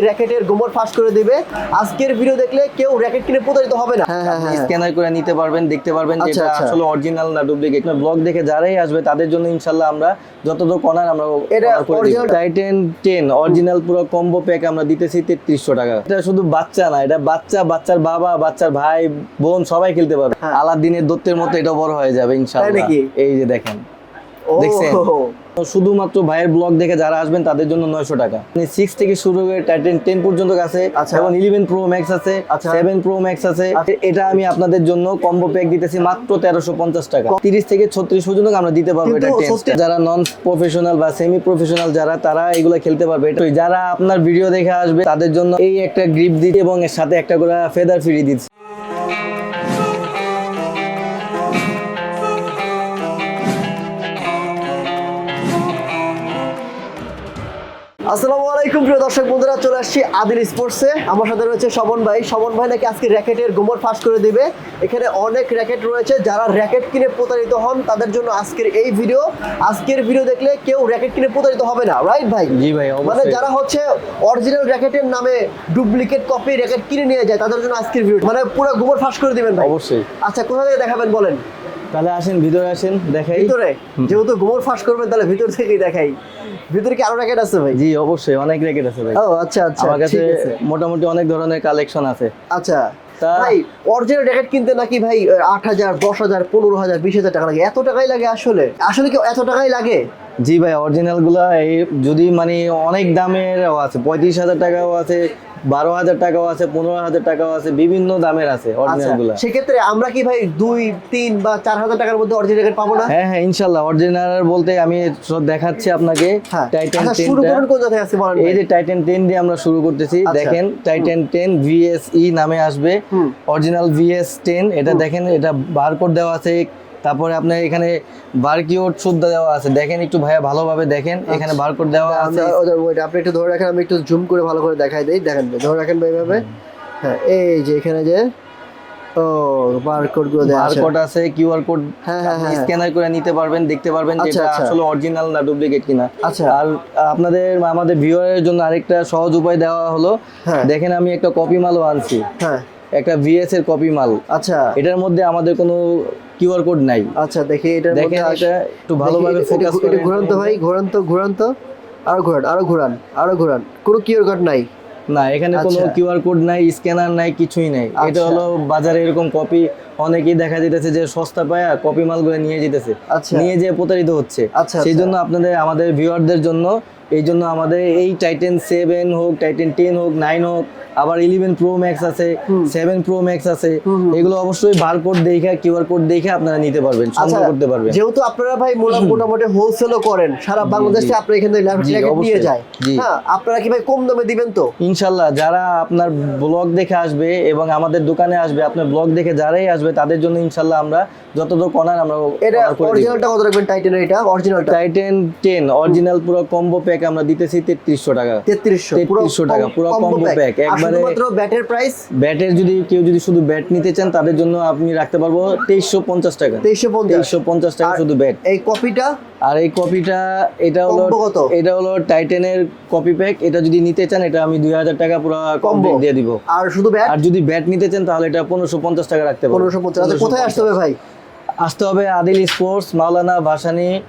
র্যাকেটের গোমর ফাঁস করে দিবে। আজকের ভিডিও দেখলে কেউ র্যাকেট কিনে প্রতারিত হবে না। হ্যাঁ হ্যাঁ হ্যাঁ স্ক্যানার করে নিতে পারবেন দেখতে পারবেন যে আচ্ছা, এটা আচ্ছা। আসলে অরিজিনাল না ডুপ্লিকেট ব্লগ দেখে যারাই আসবে তাদের জন্য ইনশাল্লাহ আমরা যতদূর কর্নার আমরা এটা original- টাইটেন টেন অরিজিনাল পুরো কম্বো প্যাক আমরা দিতেছি তেত্রিশশো টাকা। এটা শুধু বাচ্চা না এটা বাচ্চা বাচ্চার বাবা বাচ্চার ভাই বোন সবাই খেলতে পারবে। আলাদিনের দত্তের মতো এটা বড় হয়ে যাবে ইনশাল্লাহ। নাকি? এই যে দেখেন। দেখছেন? শুধুমাত্র ভাইয়ের ব্লগ দেখে যারা আসবেন তাদের জন্য নয়শো টাকা সিক্স থেকে শুরু করে টাইটেন টেন পর্যন্ত আছে আচ্ছা। এবং ইলেভেন প্রো ম্যাক্স আছে। সেভেন প্রো ম্যাক্স আছে আচ্ছা। এটা আমি আপনাদের জন্য কম্বো প্যাক দিতেছি মাত্র তেরোশো পঞ্চাশ টাকা তিরিশ থেকে ছত্রিশ পর্যন্ত আমরা দিতে পারব এটা কিন্তু 10 সত্যি- যারা নন প্রফেশনাল বা সেমি প্রফেশনাল যারা তারা এগুলো খেলতে পারবে যারা আপনার ভিডিও দেখে আসবে তাদের জন্য এই একটা গ্রিপ দিতে এবং এর সাথে একটা করে ফেদার ফ্রি দিচ্ছে আসসালামু আলাইকুম প্রিয় দর্শক বন্ধুরা চলে আসছি আদিল স্পোর্টসে। আমার সাথে রয়েছে শবন ভাই। শবন ভাই নাকি আজকে র্যাকেটের গোমর ফাঁস করে দিবে। এখানে অনেক র্যাকেট রয়েছে। যারা র্যাকেট কিনে প্রতারিত হন তাদের জন্য আজকের এই ভিডিও। আজকের ভিডিও দেখলে কেউ র্যাকেট কিনে প্রতারিত হবে না রাইট ভাই? জি ভাই মানে যারা হচ্ছে অরিজিনাল র্যাকেটের নামে ডুপ্লিকেট কপি র্যাকেট কিনে নিয়ে যায় তাদের জন্য আজকের ভিডিও মানে পুরো গোমর ফাঁস করে দিবেন ভাই। অবশ্যই। আচ্ছা কোথা থেকে দেখাবেন বলেন? তাহলে আসেন ভিতরে আসেন দেখাই। ভিতরে? যেহেতু গোবর ফাঁস করবেন তাহলে ভিতর থেকেই দেখাই। ভিতরে কি আরও র্যাকেট আছে ভাই? জি অবশ্যই অনেক র্যাকেট আছে ভাই। ও আচ্ছা আচ্ছা আমার কাছে মোটামুটি অনেক ধরনের কালেকশন আছে। আচ্ছা ভাই অরিজিনাল র্যাকেট কিনতে নাকি ভাই আট হাজার দশ হাজার পনেরো হাজার বিশ হাজার টাকা লাগে? এত টাকাই লাগে আসলে? আসলে কি এত টাকাই লাগে? জি ভাই অরিজিনালগুলা এই যদি মানে অনেক দামের আছে পঁয়ত্রিশ হাজার টাকাও আছে বারো হাজার টাকাও আছে পনেরো হাজার টাকাও আছে বিভিন্ন দামের আছে আচ্ছা অরিজিনালগুলা সেক্ষেত্রে আমরা কি ভাই দুই তিন বা চার হাজার টাকার মধ্যে অরিজিনাল পাবো না? হ্যাঁ হ্যাঁ ইনশাল্লাহ। অরিজিনাল বলতে আমি সব দেখাচ্ছি আপনাকে। হ্যাঁ। টাইটেন আচ্ছা শুরু করবেন কোন জায়গায় আছে বলেন এই যে টাইটেন টেন দিয়ে আমরা শুরু করতেছি। আচ্ছা। দেখেন টাইটেন টেন ভিএসই নামে আসবে। অরিজিনাল ভিএস টেন এটা দেখেন এটা বারকোড দেওয়া আছে। তারপরে আপনার এখানে বারকিওড সুদ্ধা দেওয়া আছে। দেখেন একটু ভাইয়া ভালোভাবে দেখেন। এখানে বারকোড দেওয়া আছে। wait, আপনি একটু ধরে রাখেন আমি একটু জুম করে ভালো করে দেখাই দেই। দেখেন ধরে রাখেন ভাই ভাবে হ্যাঁ এই যে এখানে যে ও বারকোডগুলো দেওয়া আছে। বারকোড আছে কিউআর কোড হ্যাঁ, হ্যাঁ, হ্যাঁ। স্ক্যানার করে নিতে পারবেন দেখতে পারবেন যে আচ্ছা, এটা আচ্ছা। আসলে অরিজিনাল না ডুপ্লিকেট কিনা। আচ্ছা। আর আপনাদের আমাদের ভিউয়ারের জন্য আরেকটা সহজ উপায় দেওয়া হলো। হ্যাঁ। দেখেন আমি একটা কপি মালও আনছি। হ্যাঁ। একটা ভিএস এর কপি মাল। আচ্ছা। এটার মধ্যে আমাদের কোনো কিউআর কোড নাই। আচ্ছা দেখি এটার মধ্যে এটা একটু ভালোভাবে ফোকাস করে ঘুরান তো ভাই ঘুরান তো ঘুরান তো আরও ঘুরান আরও ঘুরান আরও ঘুরান। কোনো কিউর কার্ড নাই। না এখানে কোনো আচ্ছা। কিউআর কোড নাই স্ক্যানার নাই কিছুই নাই। এটা আচ্ছা। হলো বাজারে এরকম কপি অনেকেই দেখা যেতেছে যে সস্তা পায়া কপি মালগুলো নিয়ে যেতেছে। আচ্ছা। নিয়ে যেয়ে প্রতারিত হচ্ছে। আচ্ছা, সেই আচ্ছা। জন্য আপনাদের আমাদের ভিউয়ারদের জন্য এই জন্য আমাদের এই টাইটেন সেভেন হোক টাইটেন টেন হোক নাইন হোক আবার ইলেভেন প্রো ম্যাক্স আছে সেভেন প্রো ম্যাক্স আছে। এগুলো অবশ্যই বারকোড দেখে কিউআর কোড দেখে আপনারা নিতে পারবেন আচ্ছা সংগ্রহ করতে পারবেন। যেহেতু আপনারা ভাই মোটা- মোটামুটি হোলসেলও করেন সারা বাংলাদেশে আপনারা এখান থেকে র্যাকেট নিয়ে যায়। হ্যাঁ আপনারা কি ভাই কম দামে দিবেন তো? ইনশাল্লাহ যারা আপনার ব্লগ দেখে আসবে এবং আমাদের দোকানে আসবে আপনার ব্লগ দেখে যারাই আসবে তাদের জন্য ইনশাল্লাহ আমরা যতদূর আমরা এটা। অরিজিনালটা কত রাখবেন টাইটেনের এটা? অরিজিনালটা টাইটেন টেন অরিজিনাল পুরো কম্বো প্যাক আমরা দিতেছি তেত্রিশশো টাকা। তেত্রিশশো পুরো 3300 টাকা, পুরো pack, আর একবারে- ব্যাটের প্রাইস ব্যাটের যদি কেউ যদি শুধু ব্যাট নিতে চান তাদের জন্য আপনি রাখতে পারব তেইশশো পঞ্চাশ টাকা। তেইশশো পঞ্চাশ। তেইশশো পঞ্চাশ টাকা শুধু ব্যাট। এই কপিটা? আর এই কপিটা এটা হলো? এটা হলো টাইটেনের কপি প্যাক এটা যদি নিতে চান এটা আমি দুই হাজার টাকা পুরো কম্বো। দিয়ে দিব। আর শুধু ব্যাট? আর যদি ব্যাট নিতে চান তাহলে এটা পনেরোশো পঞ্চাশ টাকা রাখতে পারবেন পনেরোশো পঞ্চাশ। আচ্ছা কোথায় আসতে হবে ভাই? আসতে হবে Adil sports Maulana Bhasani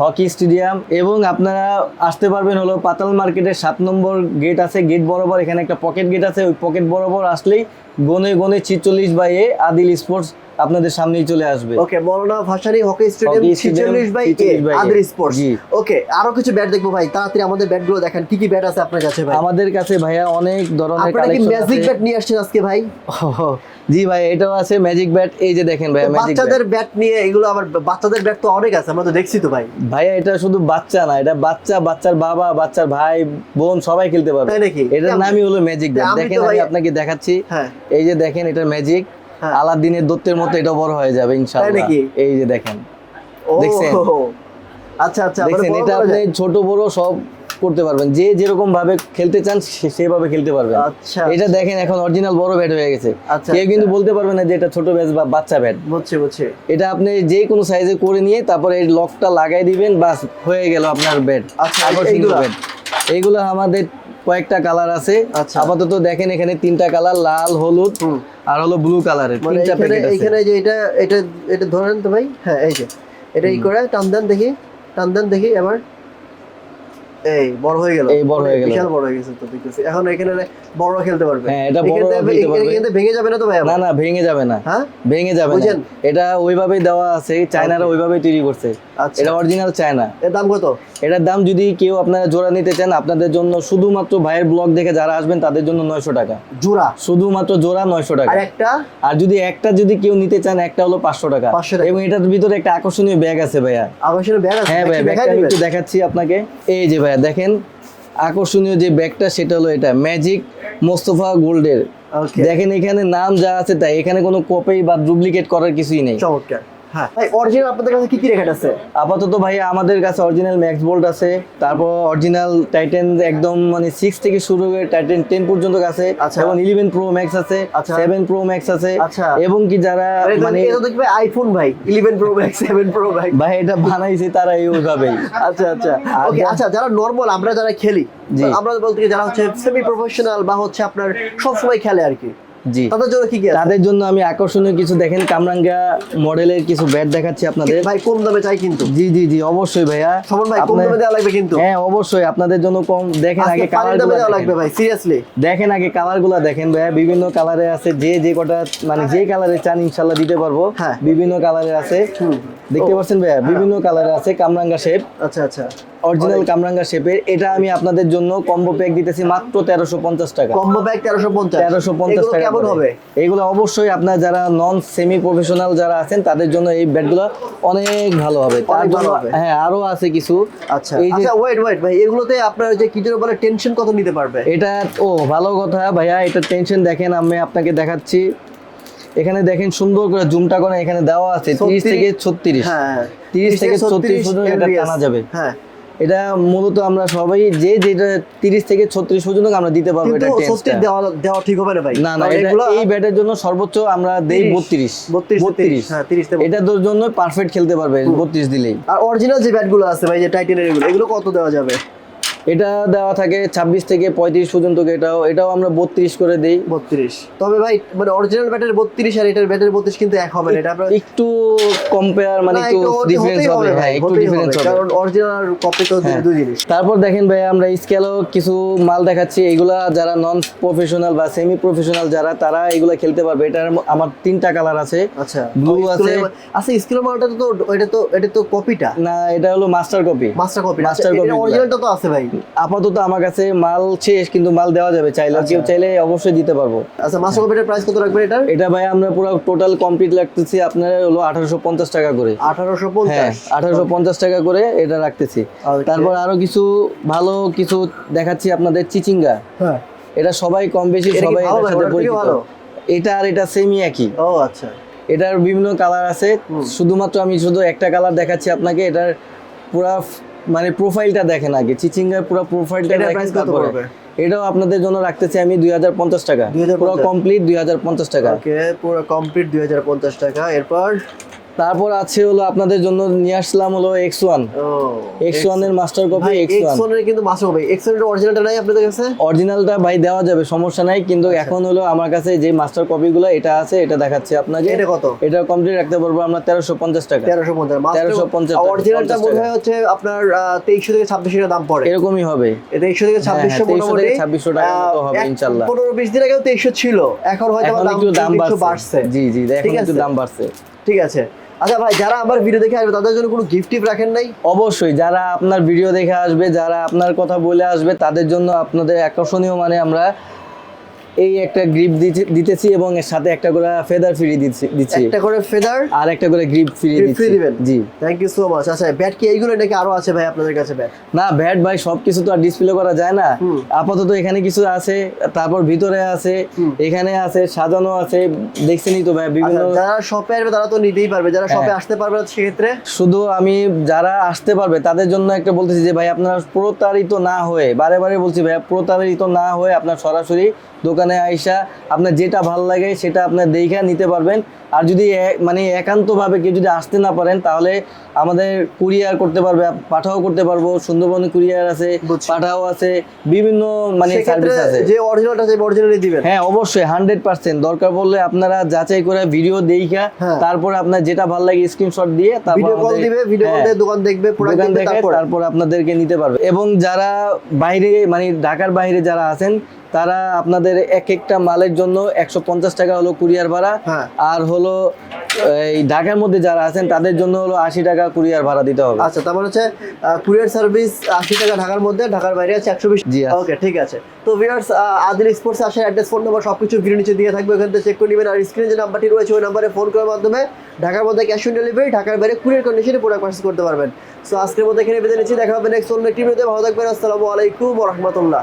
hockey stadium এবং আপনারা আসতে পারবেন হলো পাতাল মার্কেটের সাত নম্বর গেট আছে, গেট বরাবর এখানে একটা পকেট গেট আছে, ওই পকেট বরাবর আসলেই গনে গনে ছিচল্লিশ বাই এ আদিল স্পোর্টস আপনাদের সামনেই চলে আসবে। Okay Maulana Bhasani hockey stadium hockey stadium, 46 by 46 আদ্রি স্পোর্টস জি। ওকে আরও কিছু ব্যাট দেখব ভাই তাড়াতাড়ি আমাদের ব্যাটগুলো দেখেন কি কি ব্যাট আছে আপনার কাছে ভাই? আমাদের কাছে ভাইয়া অনেক ধরনের আপনারা কি ম্যাজিক ব্যাট নিয়ে আসছেন আজকে ভাই? জি ভাই এটাও আছে ম্যাজিক ব্যাট এই যে দেখেন ভাইয়া ম্যাজিক বাচ্চাদের ব্যাট নিয়ে এগুলো আবার বাচ্চাদের ব্যাট তো অনেক আছে আমরা তো দেখছি তো ভাই। ভাইয়া এটা শুধু বাচ্চা না এটা বাচ্চা বাচ্চার বাবা বাচ্চার ভাই বোন সবাই খেলতে পারবে। তাই নাকি? এটার নামই হলো ম্যাজিক ব্যাট দেখেন আমি ভাই- আপনাকে দেখাচ্ছি। হ্যাঁ। এই যে দেখেন এটা ম্যাজিক। আলাদিনের দত্তের মতো এটা বড় হয়ে যাবে ইনশাআল্লাহ। এই যে দেখেন। দেখছেন? আচ্ছা আচ্ছা দেখছেন এটা আপনি ছোট বড় সব করতে পারবেন। যে যেরকম ভাবে খেলতে চান সেভাবে খেলতে পারবেন। আচ্ছা এটা দেখেন এখন অরিজিনাল বড় ব্যাট হয়ে গেছে। আচ্ছা, কেউ কিন্তু আচ্ছা। বলতে পারবে না যে এটা ছোট ব্যাট বা বাচ্চা ব্যাট বুঝছি বুঝছি। এটা আপনি যে কোনো সাইজে করে নিয়ে তারপরে এই লকটা লাগাই দিবেন বাস হয়ে গেল আপনার ব্যাট আচ্ছা, ব্যাট এইগুলো আমাদের কয়েকটা কালার আছে। আচ্ছা। আপাতত দেখেন এখানে তিনটা কালার লাল হলুদ আর হলো ব্লু কালারের মানে তিনটা প্যাকেট আছে। এখানে যে এটা এটা এটা ধরেন তো ভাই হ্যাঁ এই যে। এটা ই করে টান দেন দেখি টান দেন দেখি এবার এই বড় হয়ে গেল। এই বড় হয়ে গেল। বিশাল বড় হয়ে গেছে তো দেখতেছি এখন এখানে বড়রা খেলতে পারবে। হ্যাঁ, এটা এখান খেলতে পারবে। এখান ভেঙে যাবে না তো ভাই না না ভেঙে যাবে না। হ্যাঁ? ভেঙে যাবে না। এটা ওইভাবেই দেওয়া আছে চায়নারা ওইভাবেই তৈরি করছে। আচ্ছা। এটা অরিজিনাল চায়না। এর দাম কত? এটার দাম যদি কেউ আপনারা জোড়া নিতে চান আপনাদের জন্য শুধুমাত্র ভাইয়ের ব্লগ দেখে যারা আসবেন তাদের জন্য নয়শো টাকা। জোড়া? শুধুমাত্র জোড়া নয়শো টাকা। আর একটা? আর যদি একটা যদি কেউ নিতে চান একটা হলো পাঁচশো টাকা। 500 টাকা। এবং এটার ভিতরে একটা আকর্ষণীয় ব্যাগ আছে ভাইয়া। আবাসনের ব্যাগ আছে? হ্যাঁ ভাই ব্যাগটা? একটু দেখাচ্ছি আপনাকে। এই যে ভাইয়া দেখেন আকর্ষণীয় যে ব্যাগটা সেটা হলো এটা ম্যাজিক মোস্তফা গোল্ডের দেখেন এখানে নাম যা আছে তাই এখানে কোনো কপি বা ডুপ্লিকেট করার কিছুই নেই। চমৎকার। হ্যাঁ ভাই অরিজিনাল আপনাদের কাছে কি কি রেখাট আছে আপাতত ভাই আমাদের কাছে অরিজিনাল ম্যাক্স বোল্ট আছে তারপর অরিজিনাল টাইটেন একদম মানে সিক্স থেকে শুরু করে টাইটেন টেন পর্যন্ত আছে আচ্ছা। এবং ইলেভেন প্রো ম্যাক্স আছে। সেভেন প্রো ম্যাক্স আছে আচ্ছা। এবং কি যারা মানে এটা দেখবে আইফোন ভাই 11 প্রো ম্যাক্স 7 প্রো ম্যাক্স ভাই এটা বানাইছে তারা এইভাবেই আচ্ছা আচ্ছা ওকে আচ্ছা যারা নরমাল আমরা যারা খেলি। আমরা বলতে যারা হচ্ছে সেমি প্রফেশনাল বা হচ্ছে আপনার সবসময় খেলে আর কি জি। তাদের জন্য কি কি তাদের জন্য আমি আকর্ষণীয় কিছু দেখেন কামরাঙ্গা মডেলের কিছু ব্যাট দেখাচ্ছি আপনাদের। ভাই কম দামে চাই কিন্তু। জি জি জি অবশ্যই ভাইয়া। সমান ভাই কম দামে দেওয়া লাগবে কিন্তু। হ্যাঁ অবশ্যই আপনাদের জন্য কম। দেখেন আগে কালার দামে দেওয়া লাগবে ভাই সিরিয়াসলি দেখেন আগে কালারগুলা দেখেন ভাইয়া বিভিন্ন কালারে আছে যে যে কটা মানে যে কালারে চান ইনশাল্লাহ দিতে পারব। হ্যাঁ। বিভিন্ন কালারে আছে। দেখতে পাচ্ছেন ভাইয়া বিভিন্ন কালারে আছে কামরাঙ্গা শেপ আচ্ছা আচ্ছা। অরিজিনাল কামরাঙ্গা শেপের এটা আমি আপনাদের জন্য কম্বো প্যাক দিতেছি মাত্র তেরোশো পঞ্চাশ টাকা। কম্বো 1350 তেরোশো পঞ্চাশ। এগুলো টাকা কেমন হবে? এইগুলো অবশ্যই আপনার যারা নন সেমি প্রফেশনাল যারা আছেন তাদের জন্য এই ব্যাটগুলো অনেক ভালো হবে। তার জন্য হ্যাঁ আরও আছে কিছু। আচ্ছা। এই যে আচ্ছা ওয়েট ওয়েট ভাই এগুলোতে আপনার যে কি বলে টেনশন কত নিতে পারবে? এটা ও ভালো কথা ভাইয়া এটা টেনশন দেখেন আমি আপনাকে দেখাচ্ছি। এখানে দেখেন সুন্দর করে জুমটা করে এখানে দেওয়া আছে তিরিশ থেকে ছত্রিশ। হ্যাঁ 30 থেকে 36 পর্যন্ত এটা টানা যাবে। হ্যাঁ। এটা মূলত আমরা সবাই যে যেটা তিরিশ থেকে ছত্রিশ পর্যন্ত আমরা দিতে পারব এটা সত্যি দেওয়া দেওয়া ঠিক হবে না ভাই। না না এটা এই ব্যাটের জন্য সর্বোচ্চ আমরা দেই বত্রিশ। বত্রিশ 32 বত্রিশ। হ্যাঁ 30 তে এটার জন্য পারফেক্ট খেলতে পারবে বত্রিশ দিলেই। আর অরিজিনাল যে ব্যাটগুলো আছে ভাই যে টাইটেনের এগুলো এগুলো কত দেওয়া যাবে? এটা দেওয়া থাকে ছাব্বিশ থেকে পঁয়ত্রিশ পর্যন্ত এটাও এটাও আমরা বত্রিশ করে দেই। বত্রিশ। তবে ভাই মানে অরিজিনাল ব্যাটের বত্রিশ আর এটার ব্যাটের বত্রিশ কিন্তু এক হবে না। এটা একটু কম্পেয়ার মানে একটু ডিফারেন্স হবে ভাই, হ্যাঁ একটু ডিফারেন্স হবে, কারণ অরিজিনাল আর কপি তো হ্যাঁ। দুই জিনিস। তারপর দেখেন ভাই আমরা স্কেলও কিছু মাল দেখাচ্ছি। এগুলা যারা নন প্রফেশনাল বা সেমি প্রফেশনাল যারা তারা এগুলা খেলতে পারবে। এটার আমার তিনটা কালার আছে। আচ্ছা। ব্লু আছে। আচ্ছা স্কুলের মালটা তো এটা তো এটা তো কপিটা না এটা হলো master copy master copy master copy. অরিজিনালটা তো আছে ভাই। আপাতত আমার কাছে মাল শেষ কিন্তু মাল দেওয়া যাবে। চাইলে আচ্ছা। কেউ চাইলে অবশ্যই দিতে পারব। আচ্ছা মাস্টার কপিটার প্রাইস কত রাখবেন এটার? এটা ভাই আমরা পুরো টোটাল কমপ্লিট রাখতেছি আপনার হলো আঠারোশো পঞ্চাশ টাকা করে। আঠারোশো হ্যাঁ আঠারোশো পঞ্চাশ টাকা করে এটা রাখতেছি। তারপর আরও কিছু ভালো কিছু দেখাচ্ছি আপনাদের চিচিঙ্গা। হ্যাঁ। এটা সবাই কম বেশি সবাই সাথে পরিচিত? এটা আর এটা সেমই একই। ও আচ্ছা। এটার বিভিন্ন কালার আছে। শুধুমাত্র আমি শুধু একটা কালার দেখাচ্ছি আপনাকে এটার পুরা মানে প্রোফাইলটা দেখেন আগে। চিচিঙ্গার পুরো প্রোফাইলটা দেখেন কত তারপরে? এটাও আপনাদের জন্য রাখতেছি আমি দুই হাজার পঞ্চাশ টাকা। 2050 পুরো কমপ্লিট দুই হাজার পঞ্চাশ টাকা। ওকে পুরো কমপ্লিট দুই হাজার পঞ্চাশ টাকা। এরপর তারপর আছে হলো আপনাদের জন্য নিয়ে আসলাম হলো এক্স ওয়ান এক্স ওয়ানের মাস্টার কপি এক্স ওয়ান ওয়ানের কিন্তু মাস্টার কপি এক্স ওয়ানের অরিজিনালটা নাই আপনাদের কাছে? অরিজিনালটা ভাই দেওয়া যাবে সমস্যা নাই কিন্তু আচ্ছা। এখন হলো আমার কাছে যে মাস্টার কপিগুলো এটা আছে এটা দেখাচ্ছি আপনাকে। এটা কত? এটা কমপ্লিট রাখতে পারব আমরা তেরোশো পঞ্চাশ টাকা। তেরোশো পঞ্চাশ। 1350 টাকা, অরিজিনালটা 50 টাকা। হয় হচ্ছে আপনার তেইশশো থেকে ছাব্বিশশো দাম পড়ে। এরকমই হবে। তেইশশো থেকে ছাব্বিশশো হ্যাঁ, 2300 মোটামুটি থেকে 2600 টাকার মতো হবে, ইনশাল্লাহ। পনেরো বিশ দিন আগেও তেইশশো ছিল। এখন হয়তো দাম বাড়ছে। জি জি এখন একটু দাম বাড়ছে। ঠিক আছে। আচ্ছা ভাই, যারা আমার ভিডিও দেখে আসবে, তাদের জন্য কোনো গিফট টিপ রাখেন নাই? অবশ্যই, যারা আপনার ভিডিও দেখে আসবে, যারা আপনার কথা বলে আসবে, তাদের জন্য আপনাদের আকর্ষণীয় মানে আমরা এই একটা গ্রিপ দিতেছি এবং এর সাথে একটা করে ফেদার ফ্রি দিচ্ছি। একটা করে ফেদার আর একটা করে গ্রিপ ফ্রি দিচ্ছি। দিবেন? জি। থ্যাংক ইউ সো মাচ আচ্ছা ব্যাট কি এইগুলো নাকি আরও আছে ভাই আপনাদের কাছে ব্যাট না ব্যাট ভাই সবকিছু তো আর ডিসপ্লে করা যায় না। আপাতত এখানে কিছু আছে তারপর ভিতরে আছে এখানে আছে সাজানো আছে দেখছেনই তো ভাই বিভিন্ন আচ্ছা, যারা শপে আসবে তারা তো নিতেই পারবে যারা শপে হ্যাঁ। আসতে পারবে না সেক্ষেত্রে? শুধু আমি যারা আসতে পারবে তাদের জন্য একটা বলতেছি যে ভাই আপনারা প্রতারিত না হয়ে বারে বারে বলছি ভাই প্রতারিত না হয়ে আপনার সরাসরি দোকান দোকানে আইসা আপনার যেটা ভালো লাগে সেটা আপনার দেখে নিতে পারবেন। আর যদি মানে একান্তভাবে কেউ যদি আসতে না পারেন তাহলে আমাদের কুরিয়ার করতে পারবে পাঠাও করতে পারব। সুন্দরবনে কুরিয়ার আছে পাঠাও আছে বিভিন্ন মানে সার্ভিস আছে। যে অরিজিনালটা চাইবে অরিজিনালি দিবেন? হ্যাঁ অবশ্যই হান্ড্রেড পার্সেন্ট দরকার পড়লে আপনারা যাচাই করে ভিডিও দেখা হ্যাঁ। তারপরে আপনার যেটা ভালো লাগে স্ক্রিনশট দিয়ে তারপর কল দিবে ভিডিও কল হ্যাঁ, দোকান দেখবে দোকান দেখে তারপর আপনাদেরকে নিতে পারবে। এবং যারা বাইরে মানে ঢাকার বাইরে যারা আছেন তারা আপনাদের এক একটা মালের জন্য একশো পঞ্চাশ টাকা হলো কুরিয়ার ভাড়া। হ্যাঁ। আর হলো এই ঢাকার মধ্যে যারা আছেন তাদের জন্য হলো আশি টাকা কুরিয়ার ভাড়া দিতে হবে। আচ্ছা তার মানে হচ্ছে কুরিয়ার সার্ভিস আশি টাকা ঢাকার মধ্যে ঢাকার বাইরে আছে একশো বিশ। জি। ওকে ঠিক আছে। তো ভিউয়ার্স আদিল স্পোর্টস আসার অ্যাড্রেস ফোন নাম্বার সবকিছু ভিডিও নিচে দিয়ে থাকবে ওখান থেকে চেক করে নেবেন। আর স্ক্রিনে যে নাম্বারটি রয়েছে ওই নাম্বারে ফোন করার মাধ্যমে ঢাকার মধ্যে ক্যাশ অন ডেলিভারি ঢাকার বাইরে কুরিয়ার কন্ডিশনে প্রোডাক্ট পার্সেল করতে পারবেন। সো আজকের মধ্যে এখানে বেঁধে নিচ্ছি দেখা হবে নেক্সট অন্য একটি ভিডিওতে ভালো থাকবেন আসসালামু আলাইকুম রহমতুল্লাহ।